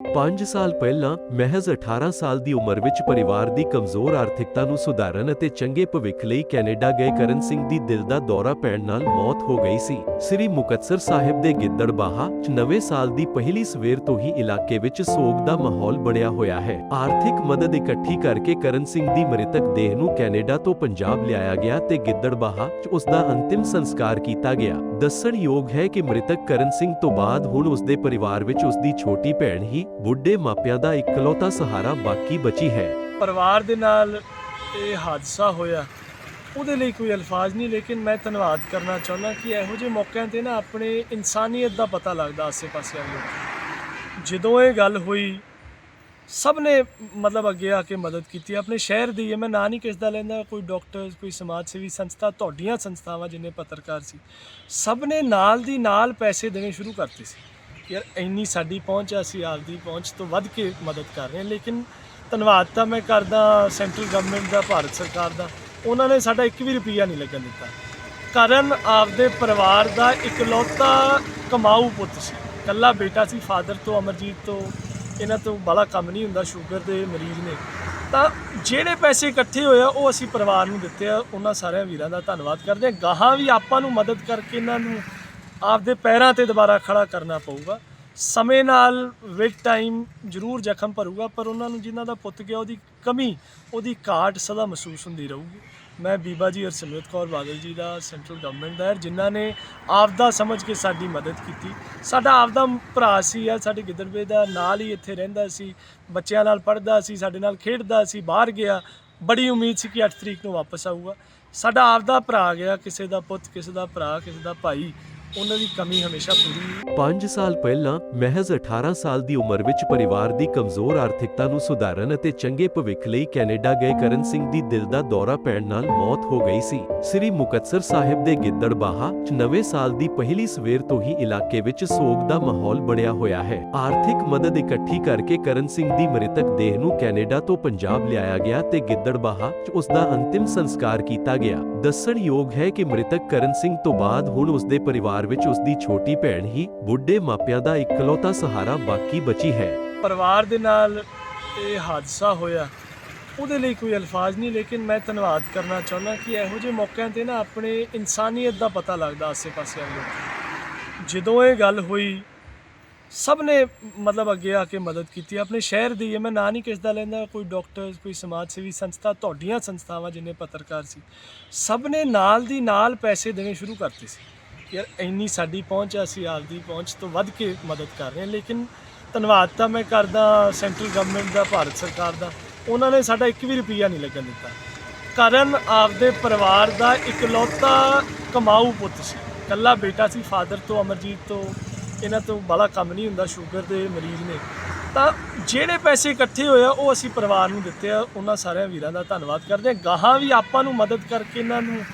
5 ਸਾਲ ਪਹਿਲਾਂ ਮਹਿਜ਼ 18 ਸਾਲ ਦੀ ਉਮਰ ਵਿੱਚ ਪਰਿਵਾਰ ਦੀ ਕਮਜ਼ੋਰ ਆਰਥਿਕਤਾ ਨੂੰ ਸੁਧਾਰਨ ਅਤੇ ਚੰਗੇ ਭਵਿੱਖ ਲਈ ਕੈਨੇਡਾ ਗਏ ਕਰਨ ਸਿੰਘ ਦੀ ਦਿਲ ਦਾ ਦੌਰਾ ਪੈਣ ਨਾਲ ਮੌਤ ਹੋ ਗਈ ਸੀ। ਸ੍ਰੀ ਮੁਕਤਸਰ ਸਾਹਿਬ ਦੇ ਗਿੱਦੜਬਾਹਾ 'ਚ ਨਵੇਂ ਸਾਲ ਦੀ ਪਹਿਲੀ ਸਵੇਰ ਤੋਂ ਹੀ ਇਲਾਕੇ ਵਿੱਚ ਸੋਗ ਦਾ ਮਾਹੌਲ ਬਣਿਆ ਹੋਇਆ ਹੈ। ਆਰਥਿਕ ਮਦਦ ਇਕੱਠੀ ਕਰਕੇ ਕਰਨ ਸਿੰਘ ਦੀ ਮ੍ਰਿਤਕ ਦੇਹ ਨੂੰ ਕੈਨੇਡਾ ਤੋਂ ਪੰਜਾਬ ਲਿਆਇਆ ਗਿਆ ਤੇ ਗਿੱਦੜਬਾਹਾ 'ਚ ਉਸ ਦਾ ਅੰਤਿਮ ਸੰਸਕਾਰ ਕੀਤਾ ਗਿਆ। ਦੱਸਣਯੋਗ ਹੈ ਕਿ ਮ੍ਰਿਤਕ ਕਰਨ ਸਿੰਘ ਤੋਂ ਬਾਅਦ ਹੁਣ ਉਸ ਦੇ ਪਰਿਵਾਰ ਵਿੱਚ ਉਸ ਦੀ ਛੋਟੀ ਭੈਣ ਹੀ ਬੁੱਢੇ ਮਾਪਿਆਂ ਦਾ ਇਕਲੌਤਾ ਸਹਾਰਾ ਬਾਕੀ ਬਚੀ ਹੈ। ਪਰਿਵਾਰ ਦੇ ਨਾਲ ਇਹ ਹਾਦਸਾ ਹੋਇਆ। ਉਹਦੇ ਲਈ ਕੋਈ ਅਲਫਾਜ਼ ਨਹੀਂ, ਲੇਕਿਨ ਮੈਂ ਧੰਨਵਾਦ ਕਰਨਾ ਚਾਹੁੰਦਾ ਕਿ ਇਹੋ ਜਿਹੇ ਮੌਕਿਆਂ ਤੇ ਨਾ ਆਪਣੇ ਇਨਸਾਨੀਅਤ ਦਾ ਪਤਾ ਲੱਗਦਾ ਆਸੇ-ਪਾਸੇ ਵਾਲੇ ਜਦੋਂ ਇਹ ਗੱਲ ਹੋਈ, ਸਭ ਨੇ ਮਤਲਬ ਅੱਗੇ ਆ ਕੇ ਮਦਦ ਕੀਤੀ। ਆਪਣੇ ਸ਼ਹਿਰ ਦੀ ਹੈ ਮੈਂ ਨਾਂ ਨਹੀਂ ਕਿਸ ਦਾ ਲੈਂਦਾ, ਕੋਈ ਡਾਕਟਰ, ਕੋਈ ਸਮਾਜ ਸੇਵੀ ਸੰਸਥਾ, ਤੁਹਾਡੀਆਂ ਸੰਸਥਾਵਾਂ ਜਿੰਨੇ ਪੱਤਰਕਾਰ ਸੀ, ਸਭ ਨੇ ਨਾਲ ਦੀ ਨਾਲ ਪੈਸੇ ਦੇਣੇ ਸ਼ੁਰੂ ਕਰਤੇ ਸੀ। ਯਾਰ ਇੰਨੀ ਸਾਡੀ ਪਹੁੰਚ ਆ, ਅਸੀਂ ਆਪਦੀ ਪਹੁੰਚ ਤੋਂ ਵੱਧ ਕੇ ਮਦਦ ਕਰ ਰਹੇ ਹਾਂ। ਲੇਕਿਨ ਧੰਨਵਾਦ ਤਾਂ ਮੈਂ ਕਰਦਾ ਸੈਂਟਰਲ ਗਵਰਨਮੈਂਟ ਦਾ ਭਾਰਤ ਸਰਕਾਰ ਦਾ। ਉਹਨਾਂ ਨੇ ਸਾਡਾ ਇੱਕ ਵੀ ਰੁਪਈਆ ਨਹੀਂ ਲੱਗਣ ਦਿੱਤਾ। ਕਰਨ ਆਪਦੇ ਪਰਿਵਾਰ ਦਾ ਇਕਲੌਤਾ ਕਮਾਊ ਪੁੱਤ ਸੀ। ਕੱਲਾ ਬੇਟਾ ਸੀ ਫਾਦਰ ਤੋਂ ਅਮਰਜੀਤ ਤੋਂ। ਇਹਨਾਂ ਤੋਂ ਬੜਾ ਕੰਮ ਨਹੀਂ ਹੁੰਦਾ ਸ਼ੂਗਰ ਦੇ ਮਰੀਜ਼ ਨੇ। ਤਾਂ ਜਿਹੜੇ ਪੈਸੇ ਇਕੱਠੇ ਹੋਏ ਆ ਉਹ ਅਸੀਂ ਪਰਿਵਾਰ ਨੂੰ ਦਿੱਤੇ ਆ। ਉਹਨਾਂ ਸਾਰਿਆਂ ਵੀਰਾਂ ਦਾ ਧੰਨਵਾਦ ਕਰਦੇ ਹਾਂ। ਗਾਹਾਂ ਵੀ ਆਪਾਂ ਨੂੰ ਮਦਦ ਕਰਕੇ ਇਹਨਾਂ ਨੂੰ ਆਪਦੇ ਪੈਰਾਂ ਤੇ ਦੁਬਾਰਾ ਖੜਾ ਕਰਨਾ ਪਊਗਾ। ਸਮੇਂ ਨਾਲ ਵਿਦ ਟਾਈਮ ਜ਼ਰੂਰ ਜ਼ਖਮ ਭਰੂਗਾ ਪਰ ਉਹਨਾਂ ਨੂੰ ਜਿਨ੍ਹਾਂ ਦਾ ਪੁੱਤ ਗਿਆ ਉਹਦੀ ਕਮੀ ਉਹਦੀ ਘਾਟ ਸਦਾ ਮਹਿਸੂਸ ਹੁੰਦੀ ਰਹੂਗੀ। ਮੈਂ ਬੀਬਾ ਜੀ ਹਰਸਿਮਰਤ ਕੌਰ ਬਾਦਲ ਜੀ ਦਾ ਸੈਂਟਰਲ ਗਵਰਨਮੈਂਟ ਦਾ ਹੈ, ਜਿਨ੍ਹਾਂ ਨੇ ਆਪਦਾ ਸਮਝ ਕੇ ਸਾਡੀ ਮਦਦ ਕੀਤੀ। ਸਾਡਾ ਆਪਦਾ ਭਰਾ ਸੀ ਆ ਸਾਡੇ ਗਿੱਦੜਵੇ ਦਾ ਨਾਲ ਹੀ ਇੱਥੇ ਰਹਿੰਦਾ ਸੀ ਬੱਚਿਆਂ ਨਾਲ ਪੜ੍ਹਦਾ ਸੀ ਸਾਡੇ ਨਾਲ ਖੇਡਦਾ ਸੀ ਬਾਹਰ ਗਿਆ। ਬੜੀ ਉਮੀਦ ਸੀ ਕਿ 8 ਤਰੀਕ ਨੂੰ ਵਾਪਸ ਆਊਗਾ। ਸਾਡਾ ਆਪਦਾ ਭਰਾ ਗਿਆ ਕਿਸੇ ਦਾ ਪੁੱਤ ਕਿਸੇ ਦਾ ਭਰਾ ਕਿਸੇ ਦਾ ਭਾਈ। ਉਹਨਾਂ ਦੀ ਕਮੀ ਹਮੇਸ਼ਾ ਪੂਰੀ 5 ਸਾਲ ਪਹਿਲਾਂ ਮਹਿਜ਼ 18 ਸਾਲ ਦੀ ਉਮਰ ਵਿੱਚ ਪਰਿਵਾਰ ਦੀ ਕਮਜ਼ੋਰ ਆਰਥਿਕਤਾ ਨੂੰ ਸੁਧਾਰਨ ਅਤੇ ਚੰਗੇ ਭਵਿੱਖ ਲਈ ਕੈਨੇਡਾ ਗਏ ਕਰਨ ਸਿੰਘ ਦੀ ਦਿਲ ਦਾ ਦੌਰਾ ਪੈਣ ਨਾਲ ਮੌਤ ਹੋ ਗਈ ਸੀ। ਸ੍ਰੀ ਮੁਕਤਸਰ ਸਾਹਿਬ ਦੇ ਗਿੱਦੜਬਾਹਾ 'ਚ ਸਾਲ ਦੀ ਪਹਿਲੀ ਸਵੇਰ ਤੋਂ ਹੀ ਇਲਾਕੇ ਵਿੱਚ ਸੋਗ ਦਾ ਮਾਹੌਲ ਬਣਿਆ ਹੋਇਆ ਹੈ। ਆਰਥਿਕ ਮਦਦ ਇਕੱਠੀ ਕਰਕੇ ਕਰਨ ਸਿੰਘ ਦੀ ਮ੍ਰਿਤਕ ਦੇਹ ਨੂੰ ਕੈਨੇਡਾ ਤੋਂ ਪੰਜਾਬ ਲਿਆਇਆ ਗਿਆ ਤੇ ਗਿੱਦੜਬਾਹਾ 'ਚ ਉਸ ਦਾ ਅੰਤਿਮ ਸੰਸਕਾਰ ਕੀਤਾ ਗਿਆ। ਦੱਸਣਯੋਗ ਹੈ ਕਿ ਮ੍ਰਿਤਕ ਕਰਨ ਸਿੰਘ ਤੋਂ ਬਾਅਦ ਹੁਣ ਉਸ ਦੇ ਪਰਿਵਾਰ ਵਿੱਚ ਉਸ ਦੀ ਛੋਟੀ ਭੈਣ ਹੀ ਬੁੱਢੇ ਮਾਪਿਆਂ ਦਾ ਇਕਲੌਤਾ ਸਹਾਰਾ ਬਾਕੀ ਬਚੀ ਹੈ। ਪਰਿਵਾਰ ਦੇ ਨਾਲ ਇਹ ਹਾਦਸਾ ਹੋਇਆ। ਉਹਦੇ ਲਈ ਕੋਈ ਅਲਫਾਜ਼ ਨਹੀਂ, ਲੇਕਿਨ ਮੈਂ ਧੰਨਵਾਦ ਕਰਨਾ ਚਾਹੁੰਦਾ ਕਿ ਇਹੋ ਜਿਹੇ ਮੌਕਿਆਂ ਤੇ ਨਾ ਆਪਣੇ ਇਨਸਾਨੀਅਤ ਦਾ ਪਤਾ ਲੱਗਦਾ ਆਸੇ-ਪਾਸੇ ਵਾਲੇ ਜਦੋਂ ਇਹ ਗੱਲ ਹੋਈ, ਸਭ ਨੇ ਮਤਲਬ ਅੱਗੇ ਆ ਕੇ ਮਦਦ ਕੀਤੀ। ਆਪਣੇ ਸ਼ਹਿਰ ਦੀ ਹੈ, ਮੈਂ ਨਾਂ ਨਹੀਂ ਕਿਸ ਦਾ ਲੈਂਦਾ, ਕੋਈ ਡਾਕਟਰ, ਕੋਈ ਸਮਾਜ ਸੇਵੀ ਸੰਸਥਾ, ਤੁਹਾਡੀਆਂ ਸੰਸਥਾਵਾਂ ਜਿੰਨੇ ਪੱਤਰਕਾਰ ਸੀ, ਸਭ ਨੇ ਨਾਲ ਦੀ ਨਾਲ ਪੈਸੇ ਦੇਣੇ ਸ਼ੁਰੂ ਕਰਤੇ ਸੀ। ਯਾਰ ਇੰਨੀ ਸਾਡੀ ਪਹੁੰਚ ਆ, ਅਸੀਂ ਆਪਦੀ ਪਹੁੰਚ ਤੋਂ ਵੱਧ ਕੇ ਮਦਦ ਕਰ ਰਹੇ ਹਾਂ। ਲੇਕਿਨ ਧੰਨਵਾਦ ਤਾਂ ਮੈਂ ਕਰਦਾ ਸੈਂਟਰਲ ਗਵਰਨਮੈਂਟ ਦਾ ਭਾਰਤ ਸਰਕਾਰ ਦਾ। ਉਹਨਾਂ ਨੇ ਸਾਡਾ ਇੱਕ ਵੀ ਰੁਪਈਆ ਨਹੀਂ ਲੱਗਣ ਦਿੱਤਾ। ਕਰਨ ਆਪਦੇ ਪਰਿਵਾਰ ਦਾ ਇਕਲੌਤਾ ਕਮਾਊ ਪੁੱਤ ਸੀ। ਕੱਲਾ ਬੇਟਾ ਸੀ ਫਾਦਰ ਤੋਂ ਅਮਰਜੀਤ ਤੋਂ। ਇਹਨਾਂ ਤੋਂ ਬੜਾ ਕੰਮ ਨਹੀਂ ਹੁੰਦਾ ਸ਼ੂਗਰ ਦੇ ਮਰੀਜ਼ ਨੇ। ਤਾਂ ਜਿਹੜੇ ਪੈਸੇ ਇਕੱਠੇ ਹੋਏ ਆ ਉਹ ਅਸੀਂ ਪਰਿਵਾਰ ਨੂੰ ਦਿੱਤੇ ਆ। ਉਹਨਾਂ ਸਾਰਿਆਂ ਵੀਰਾਂ ਦਾ ਧੰਨਵਾਦ ਕਰਦੇ ਹਾਂ। ਗਾਹਾਂ ਵੀ ਆਪਾਂ ਨੂੰ ਮਦਦ ਕਰਕੇ ਇਹਨਾਂ ਨੂੰ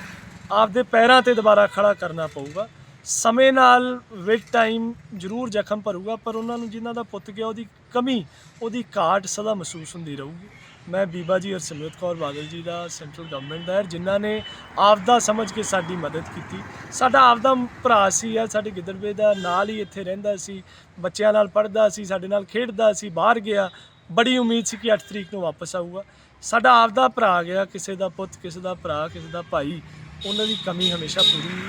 ਆਪਦੇ ਪੈਰਾਂ ਤੇ ਦੁਬਾਰਾ ਖੜਾ ਕਰਨਾ ਪਊਗਾ। ਸਮੇਂ ਨਾਲ ਵਿਦ ਟਾਈਮ ਜ਼ਰੂਰ ਜ਼ਖਮ ਭਰੂਗਾ ਪਰ ਉਹਨਾਂ ਨੂੰ ਜਿਨ੍ਹਾਂ ਦਾ ਪੁੱਤ ਗਿਆ ਉਹਦੀ ਕਮੀ ਉਹਦੀ ਘਾਟ ਸਦਾ ਮਹਿਸੂਸ ਹੁੰਦੀ ਰਹੂਗੀ। ਮੈਂ ਬੀਬਾ ਜੀ ਹਰਸਿਮਰਤ ਕੌਰ ਬਾਦਲ ਜੀ ਦਾ ਸੈਂਟਰਲ ਗਵਰਨਮੈਂਟ ਦਾ ਹੈ, ਜਿਨ੍ਹਾਂ ਨੇ ਆਪਦਾ ਸਮਝ ਕੇ ਸਾਡੀ ਮਦਦ ਕੀਤੀ। ਸਾਡਾ ਆਪਦਾ ਭਰਾ ਸੀ ਆ ਸਾਡੇ ਗਿੱਦੜਵੇ ਦਾ ਨਾਲ ਹੀ ਇੱਥੇ ਰਹਿੰਦਾ ਸੀ ਬੱਚਿਆਂ ਨਾਲ ਪੜ੍ਹਦਾ ਸੀ ਸਾਡੇ ਨਾਲ ਖੇਡਦਾ ਸੀ ਬਾਹਰ ਗਿਆ। ਬੜੀ ਉਮੀਦ ਸੀ ਕਿ 8 ਤਰੀਕ ਨੂੰ ਵਾਪਸ ਆਊਗਾ। ਸਾਡਾ ਆਪਦਾ ਭਰਾ ਗਿਆ ਕਿਸੇ ਦਾ ਪੁੱਤ ਕਿਸੇ ਦਾ ਭਰਾ ਕਿਸੇ ਦਾ ਭਾਈ ਉਹਨਾਂ ਦੀ ਕਮੀ ਹਮੇਸ਼ਾ ਪੂਰੀ